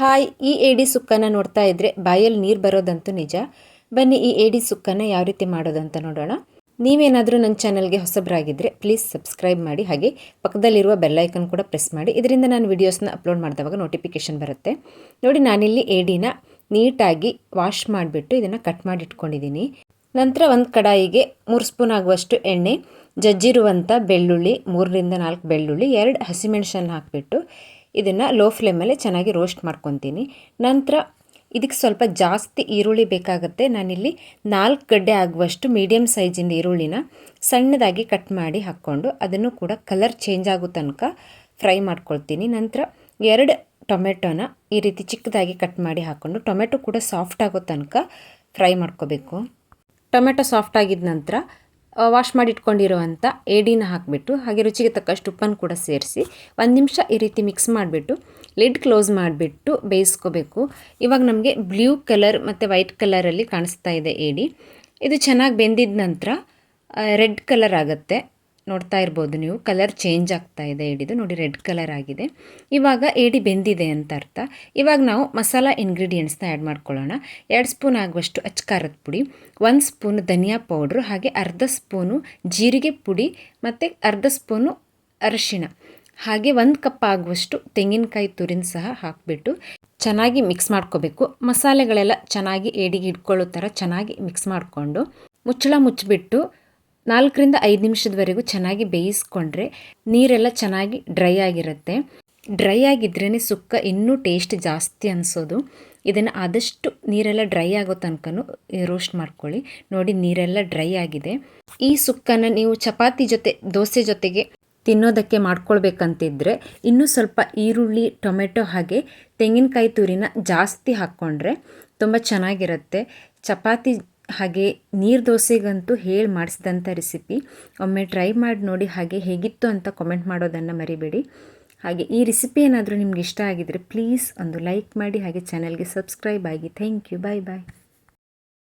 Hi, ಈ ಏಡಿ ಸುಕ್ಕನ್ನು ನೋಡ್ತಾ ಇದ್ದರೆ ಬಾಯಲ್ಲಿ ನೀರು ಬರೋದಂತೂ ನಿಜ. ಬನ್ನಿ, ಈ ಏಡಿ ಸುಕ್ಕನ್ನು ಯಾವ ರೀತಿ ಮಾಡೋದಂತ ನೋಡೋಣ. ನೀವೇನಾದರೂ ನನ್ನ ಚಾನಲ್ಗೆ ಹೊಸಬರಾಗಿದ್ದರೆ ಪ್ಲೀಸ್ ಸಬ್ಸ್ಕ್ರೈಬ್ ಮಾಡಿ, ಹಾಗೆ ಪಕ್ಕದಲ್ಲಿರುವ ಬೆಲ್ಲೈಕನ್ ಕೂಡ ಪ್ರೆಸ್ ಮಾಡಿ. ಇದರಿಂದ ನಾನು ವೀಡಿಯೋಸ್ನ ಅಪ್ಲೋಡ್ ಮಾಡಿದವಾಗ ನೋಟಿಫಿಕೇಷನ್ ಬರುತ್ತೆ. ನೋಡಿ, ನಾನಿಲ್ಲಿ ಏಡಿನ ನೀಟಾಗಿ ವಾಶ್ ಮಾಡಿಬಿಟ್ಟು ಇದನ್ನು ಕಟ್ ಮಾಡಿ ಇಟ್ಕೊಂಡಿದ್ದೀನಿ ನಂತರ ಒಂದು ಕಡಾಯಿಗೆ ಮೂರು ಸ್ಪೂನ್ ಆಗುವಷ್ಟು ಎಣ್ಣೆ ಜಜ್ಜಿರುವಂಥ ಬೆಳ್ಳುಳ್ಳಿ, ಮೂರರಿಂದ ನಾಲ್ಕು ಬೆಳ್ಳುಳ್ಳಿ, ಎರಡು ಹಸಿಮೆಣಸನ್ನು ಹಾಕಿಬಿಟ್ಟು ಇದನ್ನು ಲೋ ಫ್ಲೇಮಲ್ಲಿ ಚೆನ್ನಾಗಿ ರೋಸ್ಟ್ ಮಾಡ್ಕೊತೀನಿ. ನಂತರ ಇದಕ್ಕೆ ಸ್ವಲ್ಪ ಜಾಸ್ತಿ ಈರುಳ್ಳಿ ಬೇಕಾಗುತ್ತೆ. ನಾನಿಲ್ಲಿ ನಾಲ್ಕು ಗಡ್ಡೆ ಆಗುವಷ್ಟು ಮೀಡಿಯಮ್ ಸೈಜಿಂದ ಈರುಳ್ಳಿನ ಸಣ್ಣದಾಗಿ ಕಟ್ ಮಾಡಿ ಹಾಕ್ಕೊಂಡು ಅದನ್ನು ಕೂಡ ಕಲರ್ ಚೇಂಜ್ ಆಗೋ ತನಕ ಫ್ರೈ ಮಾಡ್ಕೊಳ್ತೀನಿ. ನಂತರ ಎರಡು ಟೊಮೆಟೊನ ಈ ರೀತಿ ಚಿಕ್ಕದಾಗಿ ಕಟ್ ಮಾಡಿ ಹಾಕ್ಕೊಂಡು ಟೊಮೆಟೊ ಕೂಡ ಸಾಫ್ಟ್ ಆಗೋ ತನಕ ಫ್ರೈ ಮಾಡ್ಕೋಬೇಕು. ಟೊಮೆಟೊ ಸಾಫ್ಟ್ ಆಗಿದ ನಂತರ ವಾಶ್ ಮಾಡಿ ಇಟ್ಕೊಂಡಿರುವಂಥ ಏಡಿನ ಹಾಕಿಬಿಟ್ಟು, ಹಾಗೆ ರುಚಿಗೆ ತಕ್ಕಷ್ಟು ಉಪ್ಪನ್ನು ಕೂಡ ಸೇರಿಸಿ, ಒಂದು ನಿಮಿಷ ಈ ರೀತಿ ಮಿಕ್ಸ್ ಮಾಡಿಬಿಟ್ಟು ಲಿಡ್ ಕ್ಲೋಸ್ ಮಾಡಿಬಿಟ್ಟು ಬೇಯಿಸ್ಕೋಬೇಕು. ಇವಾಗ ನಮಗೆ ಬ್ಲೂ ಕಲರ್ ಮತ್ತು ವೈಟ್ ಕಲರಲ್ಲಿ ಕಾಣಿಸ್ತಾ ಇದೆ ಏಡಿ ಇದು ಚೆನ್ನಾಗಿ ಬೆಂದಿದ ನಂತರ ರೆಡ್ ಕಲರ್ ಆಗುತ್ತೆ. ನೋಡ್ತಾ ಇರ್ಬೋದು ನೀವು. ಕಲರ್ ಚೇಂಜ್ ಆಗ್ತಾ ಇದೆ ಏಡಿದು ನೋಡಿ ರೆಡ್ ಕಲರ್ ಆಗಿದೆ. ಇವಾಗ ಏಡಿ ಬೆಂದಿದೆ ಅಂತ ಅರ್ಥ. ಇವಾಗ ನಾವು ಮಸಾಲ ಇಂಗ್ರೀಡಿಯೆಂಟ್ಸ್ನ ಆ್ಯಡ್ ಮಾಡ್ಕೊಳ್ಳೋಣ. ಎರಡು ಸ್ಪೂನ್ ಆಗುವಷ್ಟು ಅಚ್ಕಾರದ ಪುಡಿ, ಒಂದು ಸ್ಪೂನ್ ಧನಿಯಾ ಪೌಡ್ರು ಹಾಗೆ ಅರ್ಧ ಸ್ಪೂನು ಜೀರಿಗೆ ಪುಡಿ ಮತ್ತು ಅರ್ಧ ಸ್ಪೂನು ಅರಶಿಣ. ಹಾಗೆ ಒಂದು ಕಪ್ ಆಗುವಷ್ಟು ತೆಂಗಿನಕಾಯಿ ತುರಿನ ಸಹ ಹಾಕಿಬಿಟ್ಟು ಚೆನ್ನಾಗಿ ಮಿಕ್ಸ್ ಮಾಡ್ಕೋಬೇಕು. ಮಸಾಲೆಗಳೆಲ್ಲ ಚೆನ್ನಾಗಿ ಏಡಿಗೆ ಇಟ್ಕೊಳ್ಳೋ ಥರ ಚೆನ್ನಾಗಿ ಮಿಕ್ಸ್ ಮಾಡಿಕೊಂಡು ಮುಚ್ಚಳ ಮುಚ್ಚಿಬಿಟ್ಟು ನಾಲ್ಕರಿಂದ ಐದು ನಿಮಿಷದವರೆಗೂ ಚೆನ್ನಾಗಿ ಬೇಯಿಸ್ಕೊಂಡ್ರೆ ನೀರೆಲ್ಲ ಚೆನ್ನಾಗಿ ಡ್ರೈ ಆಗಿರುತ್ತೆ. ಡ್ರೈ ಆಗಿದ್ರೇ ಸುಕ್ಕ ಇನ್ನೂ ಟೇಸ್ಟ್ ಜಾಸ್ತಿ ಅನಿಸೋದು. ಇದನ್ನು ಆದಷ್ಟು ನೀರೆಲ್ಲ ಡ್ರೈ ಆಗೋ ತನಕನೂ ರೋಸ್ಟ್ ಮಾಡ್ಕೊಳ್ಳಿ. ನೋಡಿ, ನೀರೆಲ್ಲ ಡ್ರೈ ಆಗಿದೆ. ಈ ಸುಕ್ಕನ್ನು ನೀವು ಚಪಾತಿ ಜೊತೆ, ದೋಸೆ ಜೊತೆಗೆ ತಿನ್ನೋದಕ್ಕೆ ಮಾಡ್ಕೊಳ್ಬೇಕಂತಿದ್ರೆ ಇನ್ನೂ ಸ್ವಲ್ಪ ಈರುಳ್ಳಿ, ಟೊಮೆಟೊ ಹಾಗೆ ತೆಂಗಿನಕಾಯಿ ತುರಿನ ಜಾಸ್ತಿ ಹಾಕ್ಕೊಂಡ್ರೆ ತುಂಬ ಚೆನ್ನಾಗಿರುತ್ತೆ. ಚಪಾತಿ ಹಾಗೆ ನೀರು ದೋಸೆಗಂತೂ ಹೇಳಿ ಮಾಡಿಸಿದಂಥ ರೆಸಿಪಿ ಒಮ್ಮೆ ಟ್ರೈ ಮಾಡಿ ನೋಡಿ ಹಾಗೆ ಹೇಗಿತ್ತು ಅಂತ ಕಾಮೆಂಟ್ ಮಾಡೋದನ್ನು ಮರಿಬೇಡಿ. ಹಾಗೆ ಈ ರೆಸಿಪಿ ಏನಾದರೂ ನಿಮ್ಗೆ ಇಷ್ಟ ಆಗಿದರೆ ಪ್ಲೀಸ್ ಒಂದು ಲೈಕ್ ಮಾಡಿ ಹಾಗೆ ಚಾನಲ್ಗೆ ಸಬ್ಸ್ಕ್ರೈಬ್ ಆಗಿ. Thank you bye bye